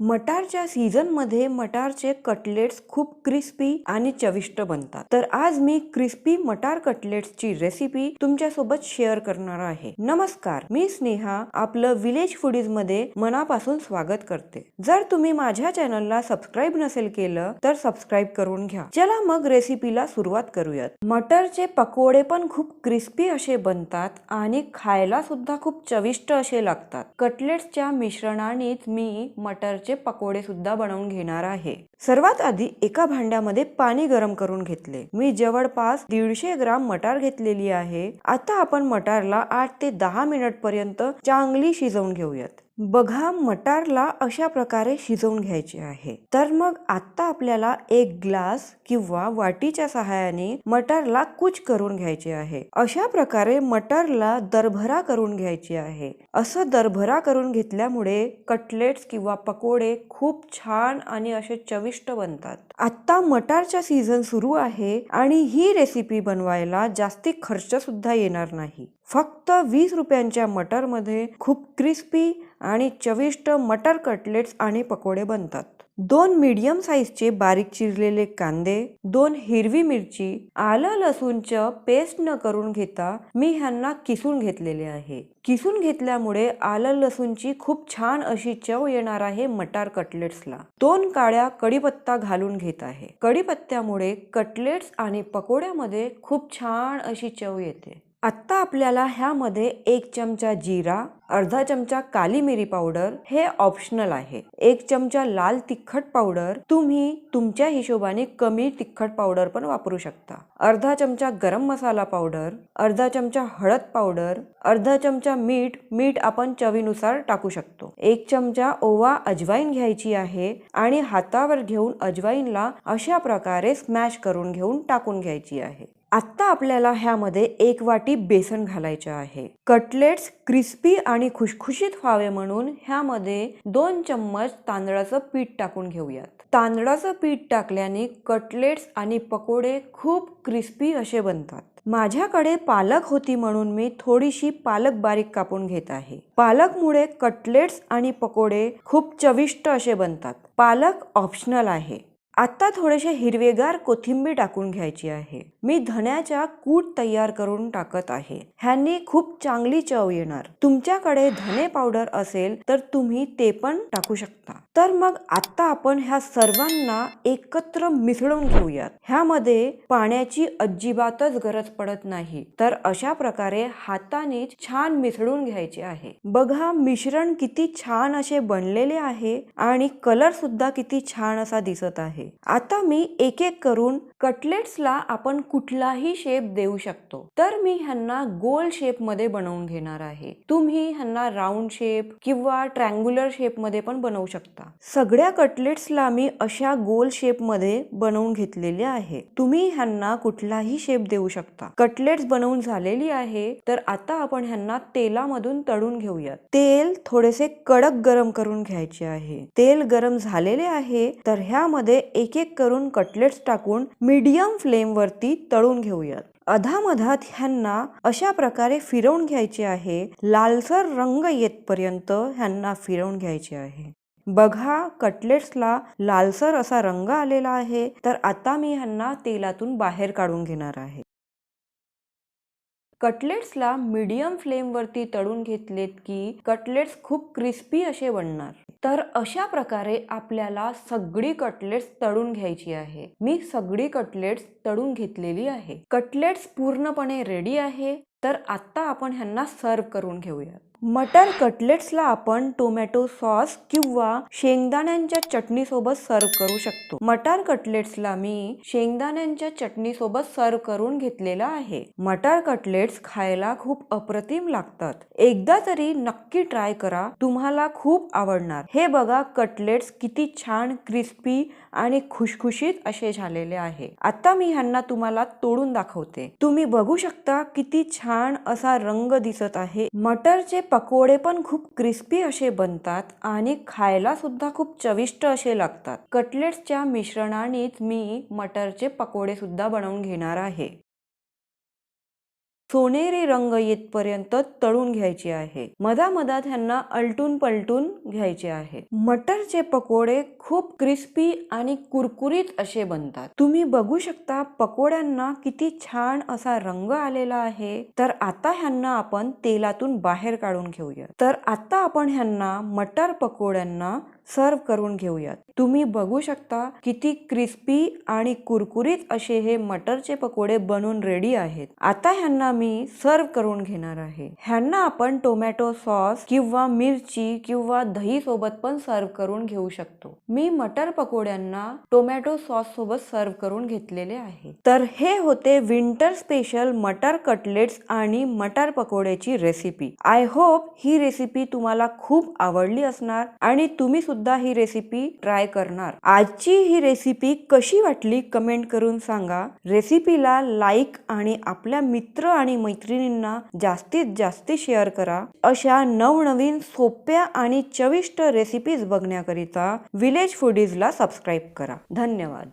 मटारच्या सीझनमध्ये मटारचे कटलेट्स खूप क्रिस्पी आणि चविष्ट बनतात. तर आज मी क्रिस्पी मटार कटलेट्सची रेसिपी तुमच्यासोबत शेअर करणार आहे. नमस्कार मी स्नेहा आपलं विलेज फुडीजमध्ये मनापासून स्वागत करते. जर तुम्ही माझ्या चॅनलला सबस्क्राईब नसेल केलं तर सबस्क्राईब करून घ्या. चला मग रेसिपीला सुरुवात करूयात. मटरचे पकोडे पण खूप क्रिस्पी असे बनतात आणि खायला सुद्धा खूप चविष्ट असे लागतात. कटलेट्सच्या मिश्रणानेच मी मटर पकोडे सुद्धा बनवून घेणार आहे. सर्वात आधी एका भांड्यामध्ये पाणी गरम करून घेतले. मी जवळपास दीडशे ग्राम मटार घेतलेली आहे. आता आपण मटारला आठ ते दहा मिनिट पर्यंत चांगली शिजवून घेऊयात. बघा मटारला अशा प्रकारे शिजवून घ्यायचे आहे. तर मग आता आपल्याला एक ग्लास किंवा वाटीच्या सहाय्याने मटारला कुच करून घ्यायचे आहे. अशा प्रकारे मटारला दरभरा करून घ्यायची आहे. असं दरभरा करून घेतल्यामुळे कटलेट्स किंवा पकोडे खूप छान आणि असे चविष्ट बनतात. आता मटारचा सीझन सुरू आहे आणि ही रेसिपी बनवायला जास्ती खर्च सुद्धा येणार नाही. फक्त वीस रुपयांच्या मटरमध्ये खूप क्रिस्पी आणि चविष्ट मटर कटलेट्स आणि पकोडे बनतात. दोन मीडियम साईजचे बारीक चिरलेले कांदे दोन हिरवी मिरची आलं लसूणचं पेस्ट न करून घेता मी ह्यांना किसून घेतलेले आहे. किसून घेतल्यामुळे आलं लसूणची खूप छान अशी चव येणार आहे मटार कटलेट्सला. दोन काळ्या कढीपत्ता घालून घेत आहे. कढीपत्त्यामुळे कटलेट्स आणि पकोड्यामध्ये खूप छान अशी चव येते. आत्ता आपल्याला ह्यामध्ये एक चमचा जिरा अर्धा चमचा काली मिरी पावडर हे ऑप्शनल आहे. एक चमचा लाल तिखट पावडर तुम्ही तुमच्या हिशोबाने कमी तिखट पावडर पण वापरू शकता. अर्धा चमचा गरम मसाला पावडर अर्धा चमचा हळद पावडर अर्धा चमचा मीठ मीठ आपण चवीनुसार टाकू शकतो. एक चमचा ओवा अजवाईन घ्यायची आहे आणि हातावर घेऊन अजवाईनला अशा प्रकारे स्मॅश करून घेऊन टाकून घ्यायची आहे. आत्ता आपल्याला ह्यामध्ये एक वाटी बेसन घालायचे आहे. कटलेट्स क्रिस्पी आणि खुशखुशीत व्हावे म्हणून ह्यामध्ये दोन चम्मच तांदळाचं पीठ टाकून घेऊयात. तांदळाचं पीठ टाकल्याने कटलेट्स आणि पकोडे खूप क्रिस्पी असे बनतात. माझ्याकडे पालक होती म्हणून मी थोडीशी पालक बारीक कापून घेत आहे. पालकमुळे कटलेट्स आणि पकोडे खूप चविष्ट असे बनतात. पालक ऑप्शनल आहे. आता थोडेसे हिरवेगार कोथिंबीर टाकून घ्यायची आहे. मी धण्याच्या कूट तयार करून टाकत आहे. ह्यांनी खूप चांगली चव येणार. तुमच्याकडे धने पावडर असेल तर तुम्ही ते पण टाकू शकता. तर मग आता आपण ह्या सर्वांना एकत्र मिसळून घेऊयात. ह्यामध्ये पाण्याची अजिबातच गरज पडत नाही. तर अशा प्रकारे हाताने छान मिसळून घ्यायचे आहे. बघा मिश्रण किती छान असे बनलेले आहे आणि कलर सुद्धा किती छान असा दिसत आहे. आता मी एक एक करून कटलेट्सला आपण कुठलाही शेप देऊ शकतो. तर मी ह्यांना गोल शेपमध्ये बनवून घेणार आहे. तुम्ही ह्यांना राऊंड शेप किंवा ट्रँग्युलर शेपमध्ये पण बनवू शकता. सगळ्या कटलेट्सला मी अशा गोल शेपमध्ये बनवून घेतलेले आहे. तुम्ही ह्यांना कुठलाही शेप देऊ शकता. कटलेट्स बनवून झालेली आहे तर आता आपण ह्यांना तेलामधून तळून घेऊयात. तेल थोडेसे कडक गरम करून घ्यायचे आहे. तेल गरम झालेले आहे तर ह्यामध्ये एक एक करून कटलेट्स टाकून मीडियम फ्लेमवरती तळून घेऊयात. अधामधात ह्यांना अशा प्रकारे फिरवून घ्यायचे आहे. लालसर रंग येतपर्यंत ह्यांना फिरवून घ्यायचे आहे. बघा कटलेट्सला लालसर असा रंग आलेला आहे. तर आता मी ह्यांना तेलातून बाहेर काढून घेणार आहे. कटलेट्सला मीडियम फ्लेमवरती तळून घेतलेत की कटलेट्स खूप क्रिस्पी असे बनणार. तर अशा प्रकारे आपल्याला सगळी कटलेट्स तळून घ्यायची आहे. मी सगळी कटलेट्स तळून घेतलेली आहे. कटलेट्स पूर्णपणे रेडी आहे. तर आता आपण ह्यांना सर्व करून घेऊयात. मटर कटलेट्सला आपण टोमॅटो सॉस किंवा शेंगदाण्यांच्या चटणी सोबत सर्व करू शकतो. मटार कटलेट्सला मी शेंगदाण्यांच्या चटणी सोबत सर्व करून घेतलेला आहे. मटार कटलेट्स खायला खूप अप्रतिम लागतात. एकदा तरी नक्की ट्राय करा तुम्हाला खूप आवडणार. हे बघा कटलेट्स किती छान क्रिस्पी आणि खुशखुशीत असे झालेले आहे. आता मी ह्यांना तुम्हाला तोडून दाखवते. तुम्ही बघू शकता किती छान असा रंग दिसत आहे. मटरचे पकोडे पण खूप क्रिस्पी असे बनतात आणि खायला सुद्धा खूप चविष्ट असे लागतात. कटलेट्सच्या मिश्रणानेच मी मटरचे पकोडे सुद्धा बनवून घेणार आहे. सोनेरी रंग येतपर्यंत तळून घ्यायचे आहे. मधामधात ह्यांना अलटून पलटून घ्यायचे आहे. मटरचे पकोडे खूप क्रिस्पी आणि कुरकुरीत असे बनतात. तुम्ही बघू शकता पकोड्यांना किती छान असा रंग आलेला आहे. तर आता ह्यांना आपण तेलातून बाहेर काढून घेऊया. तर आता आपण ह्यांना मटर पकोड्यांना सर्व करून घेऊयात. तुम्ही बघू शकता किती क्रिस्पी आणि कुरकुरीत असे हे मटरचे पकोडे बनून रेडी आहेत. आता ह्यांना मी सर्व करून घेणार आहे. ह्यांना आपण टोमॅटो सॉस किंवा मिरची किंवा दही सोबत पण सर्व करून घेऊ शकतो. मी मटर पकोड्यांना टोमॅटो सॉस सोबत सर्व करून घेतलेले आहे. तर हे होते विंटर स्पेशल मटर कटलेट्स आणि मटर पकोड्याची रेसिपी आय होप ही रेसिपी तुम्हाला खूप आवडली असणार आणि तुम्ही सुद्धा ही रेसिपी ट्राय करणार. आजची ही रेसिपी कशी वाटली कमेंट करून सांगा. रेसिपीला लाईक आणि आपल्या मित्र आणि मैत्रिणींना जास्तीत जास्त शेअर करा. अशा नवनवीन सोप्या आणि चविष्ट रेसिपीज बघण्याकरिता विलेज फुडीजला सबस्क्राईब करा. धन्यवाद.